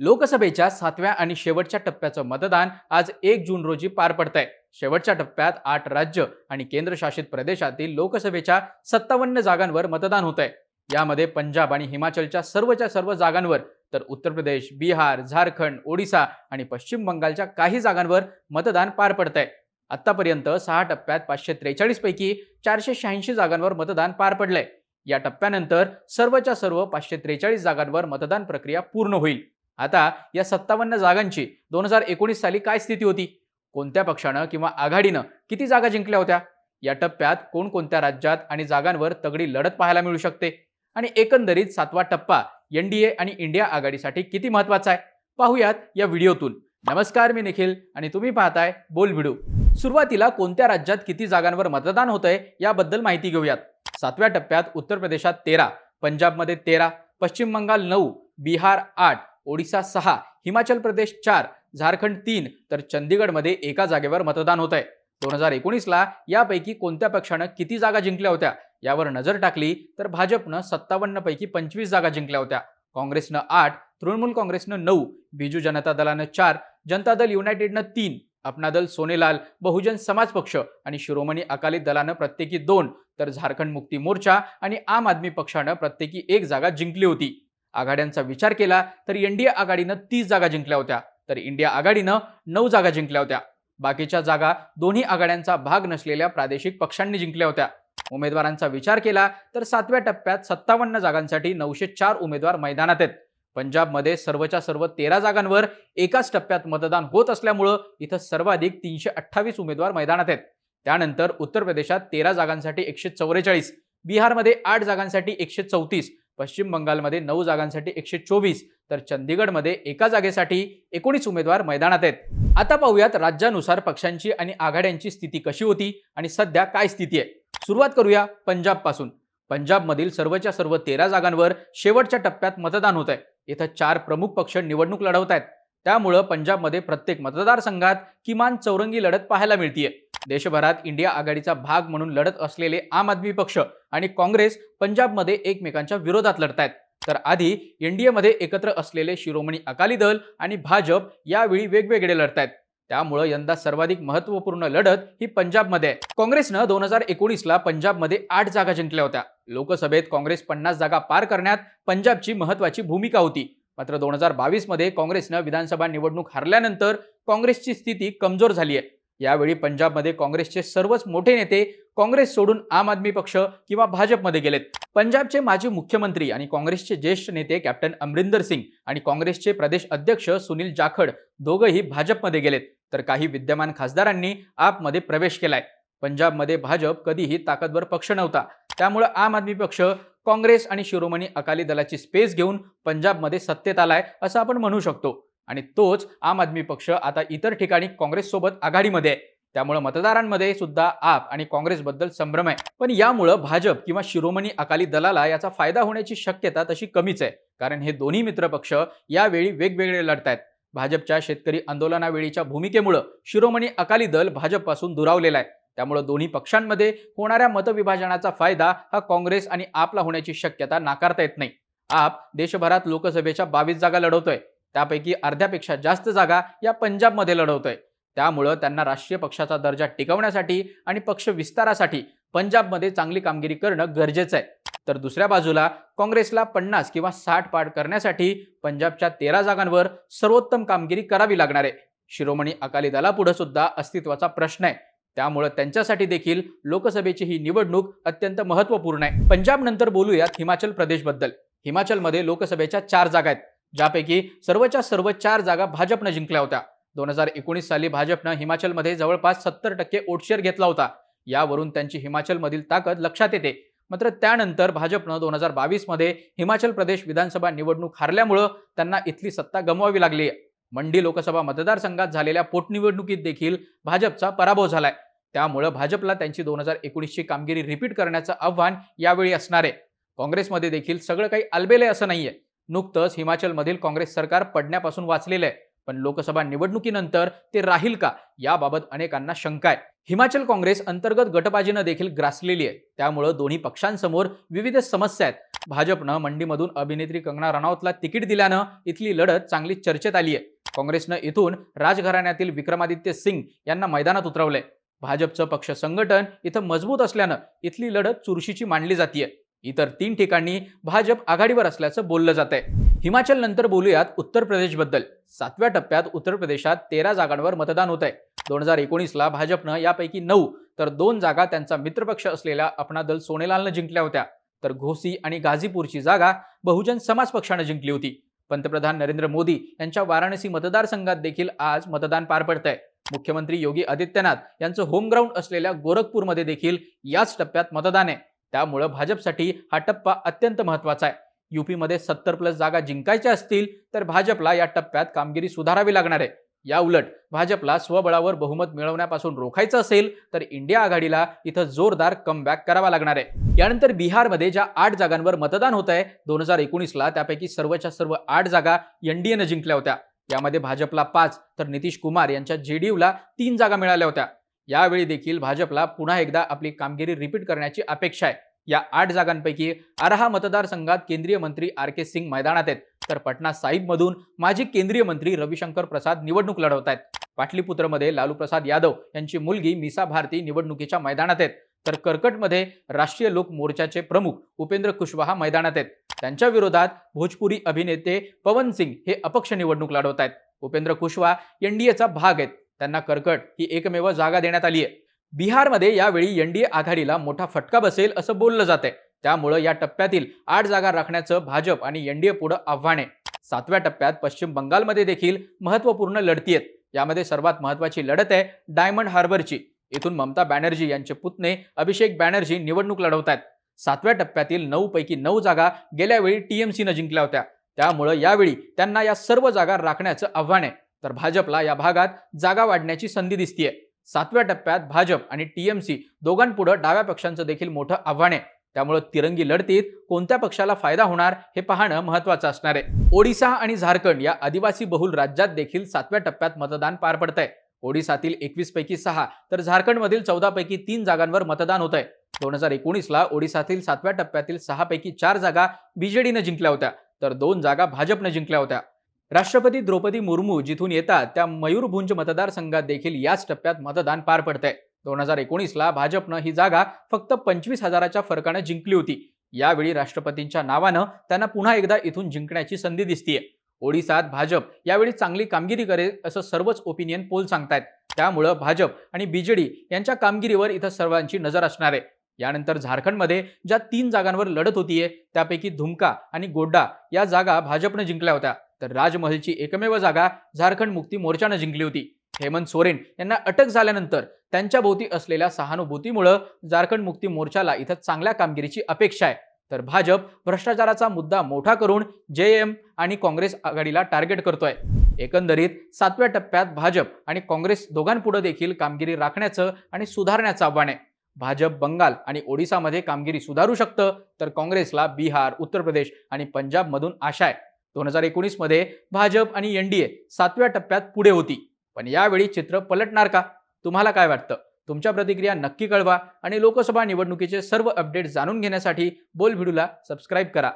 लोकसभेच्या सातव्या आणि शेवटच्या टप्प्याचं मतदान आज एक जून रोजी पार पडतंय. शेवटच्या टप्प्यात आठ राज्य आणि केंद्रशासित प्रदेशातील लोकसभेच्या सत्तावन्न जागांवर मतदान होत आहे यामध्ये पंजाब आणि हिमाचलच्या सर्वच्या सर्व जागांवर तर उत्तर प्रदेश बिहार झारखंड ओडिसा आणि पश्चिम बंगालच्या काही जागांवर मतदान पार पडतंय. आतापर्यंत सहा टप्प्यात पाचशे त्रेचाळीस पैकी चारशे शहाऐंशी जागांवर मतदान पार पडलंय. या टप्प्यानंतर सर्वच्या सर्व पाचशे त्रेचाळीस जागांवर मतदान प्रक्रिया पूर्ण होईल. आता या सत्तावन्न जागांची दोन हजार एकोणीस साली काय स्थिती होती? कोणत्या पक्षानं किंवा आघाडीनं किती जागा जिंकल्या होत्या? या टप्प्यात कोणकोणत्या राज्यात आणि जागांवर तगडी लढत पाहायला मिळू शकते? आणि एकंदरीत सातवा टप्पा एनडीए आणि इंडिया आघाडीसाठी किती महत्त्वाचा आहे? पाहूयात या व्हिडिओतून. नमस्कार मी निखिल आणि तुम्ही पाहताय बोल व्हिडिओ सुरुवातीला कोणत्या राज्यात किती जागांवर मतदान होतंय याबद्दल माहिती घेऊयात. सातव्या टप्प्यात उत्तर प्रदेशात तेरा पंजाबमध्ये तेरा पश्चिम बंगाल नऊ बिहार आठ ओडिसा सहा हिमाचल प्रदेश चार झारखंड तीन तर चंदीगडमध्ये एका जागेवर मतदान होत आहे दोन हजार एकोणीसला यापैकी कोणत्या पक्षानं किती जागा जिंकल्या होत्या यावर नजर टाकली तर भाजपनं सत्तावन्न पैकी पंचवीस जागा जिंकल्या होत्या. काँग्रेसनं आठ तृणमूल काँग्रेसनं नऊ बिजू जनता दलानं चार जनता दल युनायटेडनं तीन अपना दल सोनेलाल बहुजन समाज पक्ष आणि शिरोमणी अकाली दलानं प्रत्येकी दोन तर झारखंड मुक्ती मोर्चा आणि आम आदमी पक्षानं प्रत्येकी एक जागा जिंकली होती. आघाड्यांचा विचार केला तर एनडीए आघाडीनं तीस जागा जिंकल्या होत्या. तर इंडिया आघाडीनं नऊ जागा जिंकल्या होत्या. बाकीच्या जागा दोन्ही आघाड्यांचा भाग नसलेल्या प्रादेशिक पक्षांनी जिंकल्या होत्या. उमेदवारांचा विचार केला तर सातव्या टप्प्यात सत्तावन्न जागांसाठी नऊशे चार उमेदवार मैदानात आहेत. पंजाबमध्ये सर्वच्या सर्व तेरा जागांवर एकाच टप्प्यात मतदान होत असल्यामुळं इथं सर्वाधिक तीनशे अठ्ठावीस उमेदवार मैदानात आहेत. त्यानंतर उत्तर प्रदेशात तेरा जागांसाठी एकशे चौवेचाळीस बिहारमध्ये आठ जागांसाठी एकशे चौतीस पश्चिम बंगालमध्ये नऊ जागांसाठी एकशे चोवीस तर चंदीगडमध्ये एका जागेसाठी एकोणीस उमेदवार मैदानात आहेत. आता पाहूयात राज्यानुसार पक्षांची आणि आघाड्यांची स्थिती कशी होती आणि सध्या काय स्थिती आहे. सुरुवात करूया पंजाबपासून. पंजाबमधील सर्वच्या सर्व तेरा जागांवर शेवटच्या टप्प्यात मतदान होत आहे. इथं चार प्रमुख पक्ष निवडणूक लढवत आहेत त्यामुळं पंजाबमध्ये प्रत्येक मतदारसंघात किमान चौरंगी लढत पाहायला मिळतीये. देशभरात इंडिया आघाडीचा भाग म्हणून लढत असलेले आम आदमी पक्ष आणि काँग्रेस पंजाबमध्ये एकमेकांच्या विरोधात लढतायत. तर आधी एनडीएमध्ये एकत्र असलेले शिरोमणी अकाली दल आणि भाजप यावेळी वेगवेगळे लढतायत. त्यामुळं यंदा सर्वाधिक महत्त्वपूर्ण लढत ही पंजाबमध्ये आहे. काँग्रेसनं दोन हजार एकोणीसला पंजाबमध्ये आठ जागा जिंकल्या होत्या. लोकसभेत काँग्रेस पन्नास जागा पार करण्यात पंजाबची महत्वाची भूमिका होती. मात्र दोन हजार बावीसमध्ये काँग्रेसनं विधानसभा निवडणूक हरल्यानंतर काँग्रेसची स्थिती कमजोर झाली आहे यावेळी पंजाबमध्ये काँग्रेसचे सर्वच मोठे नेते काँग्रेस सोडून आम आदमी पक्ष किंवा भाजपमध्ये गेलेत. पंजाबचे माजी मुख्यमंत्री आणि काँग्रेसचे ज्येष्ठ नेते कॅप्टन अमरिंदर सिंग आणि काँग्रेसचे प्रदेश अध्यक्ष सुनील जाखड दोघंही भाजपमध्ये गेलेत. तर काही विद्यमान खासदारांनी आपमध्ये प्रवेश केलाय. पंजाबमध्ये भाजप कधीही ताकदवर पक्ष नव्हता. त्यामुळे आम आदमी पक्ष काँग्रेस आणि शिरोमणी अकाली दलाची स्पेस घेऊन पंजाबमध्ये सत्तेत आलाय असं आपण म्हणू शकतो. आणि तोच आम आदमी पक्ष आता इतर ठिकाणी काँग्रेससोबत आघाडीमध्ये आहे. त्यामुळे मतदारांमध्ये सुद्धा आप आणि काँग्रेसबद्दल संभ्रम आहे. पण यामुळं भाजप किंवा शिरोमणी अकाली दलाला याचा फायदा होण्याची शक्यता तशी कमीच आहे. कारण हे दोन्ही मित्रपक्ष यावेळी वेगवेगळे लढतायत. भाजपच्या शेतकरी आंदोलनावेळीच्या भूमिकेमुळं शिरोमणी अकाली दल भाजपपासून दुरावलेला आहे. त्यामुळे दोन्ही पक्षांमध्ये होणाऱ्या मतविभाजनाचा फायदा हा काँग्रेस आणि आपला होण्याची शक्यता नाकारता येत नाही. आप देशभरात लोकसभेच्या बावीस जागा लढवतोय. त्यापैकी अर्ध्यापेक्षा जास्त जागा या पंजाबमध्ये लढवतोय. त्यामुळं त्यांना राष्ट्रीय पक्षाचा दर्जा टिकवण्यासाठी आणि पक्ष विस्तारासाठी पंजाबमध्ये चांगली कामगिरी करणं गरजेचं आहे तर दुसऱ्या बाजूला काँग्रेसला पन्नास किंवा साठ पाठ करण्यासाठी पंजाबच्या तेरा जागांवर सर्वोत्तम कामगिरी करावी लागणार आहे. शिरोमणी अकाली दलापुढे सुद्धा अस्तित्वाचा प्रश्न आहे. त्यामुळे त्यांच्यासाठी देखील लोकसभेची ही निवडणूक अत्यंत महत्त्वपूर्ण आहे. पंजाब नंतर बोलूयात हिमाचल प्रदेशबद्दल. हिमाचलमध्ये लोकसभेच्या चार जागा आहेत. ज्यापैकी सर्वच्या सर्व चार जागा भाजपनं जिंकल्या होत्या. दोन हजार एकोणीस साली भाजपनं हिमाचलमध्ये जवळपास सत्तर टक्के ओटशेअर घेतला होता. यावरून त्यांची हिमाचलमधील ताकद लक्षात येते. मात्र त्यानंतर भाजपनं दोन हजार बावीसमध्ये हिमाचल प्रदेश विधानसभा निवडणूक हारल्यामुळं त्यांना इथली सत्ता गमवावी लागली आहे मंडी लोकसभा मतदारसंघात झालेल्या पोटनिवडणुकीत देखील भाजपचा पराभव झालाय. त्यामुळं भाजपला त्यांची दोन हजार एकोणीसची कामगिरी रिपीट करण्याचं आव्हान यावेळी असणार आहे. काँग्रेसमध्ये देखील सगळं काही अलबेले असं नाहीये. नुकतंच हिमाचलमधील काँग्रेस सरकार पडण्यापासून वाचलेलं आहे. पण लोकसभा निवडणुकीनंतर ते राहील का? याबाबत अनेकांना शंका आहे. हिमाचल काँग्रेस अंतर्गत गटबाजीनं देखील ग्रासलेली आहे. त्यामुळं दोन्ही पक्षांसमोर विविध समस्या आहेत. भाजपनं मंडीमधून अभिनेत्री कंगना रनौतला तिकीट दिल्यानं इथली लढत चांगली चर्चेत आली आहे. काँग्रेसनं इथून राजघराण्यातील विक्रमादित्य सिंग यांना मैदानात उतरवलंय. भाजपचं पक्ष संघटन इथं मजबूत असल्यानं इथली लढत चुरशीची मांडली जातीये. इतर तीन ठिकाणी भाजप आघाडीवर असल्याचं बोललं जात आहे हिमाचल नंतर बोलूयात उत्तर प्रदेशबद्दल. सातव्या टप्प्यात उत्तर प्रदेशात तेरा जागांवर मतदान होत आहे दोन हजार एकोणीसला भाजपनं यापैकी नऊ तर दोन जागा त्यांचा मित्रपक्ष असलेल्या अपना दल सोनेलालनं जिंकल्या होत्या. तर घोसी आणि गाझीपूरची जागा बहुजन समाज पक्षानं जिंकली होती. पंतप्रधान नरेंद्र मोदी यांच्या वाराणसी मतदारसंघात देखील आज मतदान पार पडत आहे मुख्यमंत्री योगी आदित्यनाथ यांचं होमग्राऊंड असलेल्या गोरखपूरमध्ये देखील याच टप्प्यात मतदान आहे. त्यामुळं भाजपसाठी हा टप्पा अत्यंत महत्त्वाचा आहे. युपीमध्ये सत्तर प्लस जागा जिंकायच्या असतील तर भाजपला या टप्प्यात कामगिरी सुधारावी लागणार आहे. या उलट भाजपला स्वबळावर बहुमत मिळवण्यापासून रोखायचं असेल तर इंडिया आघाडीला इथं जोरदार कमबॅक करावा लागणार आहे. यानंतर बिहारमध्ये ज्या आठ जागांवर मतदान होत आहे दोन हजार एकोणीसला त्यापैकी सर्वच्या सर्व आठ जागा एनडीएनं जिंकल्या होत्या. यामध्ये भाजपला पाच तर नितीश कुमार यांच्या जेडीयूला तीन जागा मिळाल्या होत्या. यावेळी देखील भाजपला पुन्हा एकदा आपली कामगिरी रिपीट करण्याची अपेक्षा आहे. या आठ जागांपैकी आरहा मतदारसंघात केंद्रीय मंत्री आर के सिंग मैदानात आहेत. तर पटना साहिबमधून माजी केंद्रीय मंत्री रविशंकर प्रसाद निवडणूक लढवत आहेत. पाटलीपुत्रमध्ये लालू प्रसाद यादव यांची मुलगी मिसा भारती निवडणुकीच्या मैदानात आहेत. तर कर्कटमध्ये राष्ट्रीय लोक मोर्चाचे प्रमुख उपेंद्र कुशवाहा मैदानात आहेत. त्यांच्या विरोधात भोजपुरी अभिनेते पवन सिंग हे अपक्ष निवडणूक लढवत आहेत. उपेंद्र कुशवाहा एनडीएचा भाग आहेत. त्यांना कर्कट ही एकमेव जागा देण्यात आली आहे. बिहारमध्ये यावेळी एनडीए आघाडीला मोठा फटका बसेल असं बोललं जात आहे त्यामुळं या टप्प्यातील आठ जागा राखण्याचं भाजप आणि एनडीए पुढं आव्हान आहे. सातव्या टप्प्यात पश्चिम बंगालमध्ये देखील महत्त्वपूर्ण लढती आहेत. यामध्ये सर्वात महत्वाची लढत आहे डायमंड हार्बरची. इथून ममता बॅनर्जी यांचे पुतणे अभिषेक बॅनर्जी निवडणूक लढवत आहेत. सातव्या टप्प्यातील नऊ पैकी नऊ जागा गेल्यावेळी टीएमसीनं जिंकल्या होत्या. त्यामुळं यावेळी त्यांना या सर्व जागा राखण्याचं आव्हान आहे. तर भाजपला या भागात जागा वाढण्याची संधी दिसतीये. सातव्या टप्प्यात भाजप आणि टीएमसी दोघांपुढं डाव्या पक्षांचं देखील मोठं आव्हान आहे. त्यामुळे तिरंगी लढतीत कोणत्या पक्षाला फायदा होणार हे पाहणं महत्वाचं असणार आहे. ओडिसा आणि झारखंड या आदिवासी बहुल राज्यात देखील सातव्या टप्प्यात मतदान पार पडत आहे ओडिसातील एकवीस पैकी सहा तर झारखंडमधील चौदा पैकी तीन जागांवर मतदान होत आहे दोन हजार एकोणीसला ओडिसातील सातव्या टप्प्यातील सहा पैकी चार जागा बीजेडीनं जिंकल्या होत्या तर दोन जागा भाजपनं जिंकल्या होत्या. राष्ट्रपती द्रौपदी मुर्मू जिथून येतात त्या मयूरभुंज मतदारसंघात देखील याच टप्प्यात मतदान पार पडतंय. दोन हजार एकोणीसला भाजपनं ही जागा फक्त पंचवीस हजाराच्या फरकानं जिंकली होती. यावेळी राष्ट्रपतींच्या नावानं त्यांना पुन्हा एकदा इथून जिंकण्याची संधी दिसतीये. ओडिसात भाजप यावेळी चांगली कामगिरी करेल असं सर्वच ओपिनियन पोल सांगतायत. त्यामुळं भाजप आणि बीजेडी यांच्या कामगिरीवर इथं सर्वांची नजर असणार आहे. यानंतर झारखंडमध्ये ज्या तीन जागांवर लढत होतीये त्यापैकी धुमका आणि गोड्डा या जागा भाजपनं जिंकल्या होत्या. तर राजमहलची एकमेव जागा झारखंड मुक्ती मोर्चानं जिंकली होती. हेमंत सोरेन यांना अटक झाल्यानंतर त्यांच्या भोवती असलेल्या सहानुभूतीमुळं झारखंड मुक्ती मोर्चाला इथं चांगल्या कामगिरीची अपेक्षा आहे. तर भाजप भ्रष्टाचाराचा मुद्दा मोठा करून जे एम आणि काँग्रेस आघाडीला टार्गेट करतोय. एकंदरीत सातव्या टप्प्यात भाजप आणि काँग्रेस दोघांपुढे देखील कामगिरी राखण्याचं आणि सुधारण्याचं आव्हान आहे. भाजप बंगाल आणि ओडिसामध्ये कामगिरी सुधारू शकतं तर काँग्रेसला बिहार उत्तर प्रदेश आणि पंजाबमधून आशा आहे. दोन हजार एकोणीसमध्ये भाजप आणि एनडीए सातव्या टप्प्यात पुढे होती. पण यावेळी चित्र पलटणार का? तुम्हाला काय वाटतं? तुमच्या प्रतिक्रिया नक्की कळवा आणि लोकसभा निवडणुकीचे सर्व अपडेट जाणून घेण्यासाठी बोलभिडूला सबस्क्राईब करा.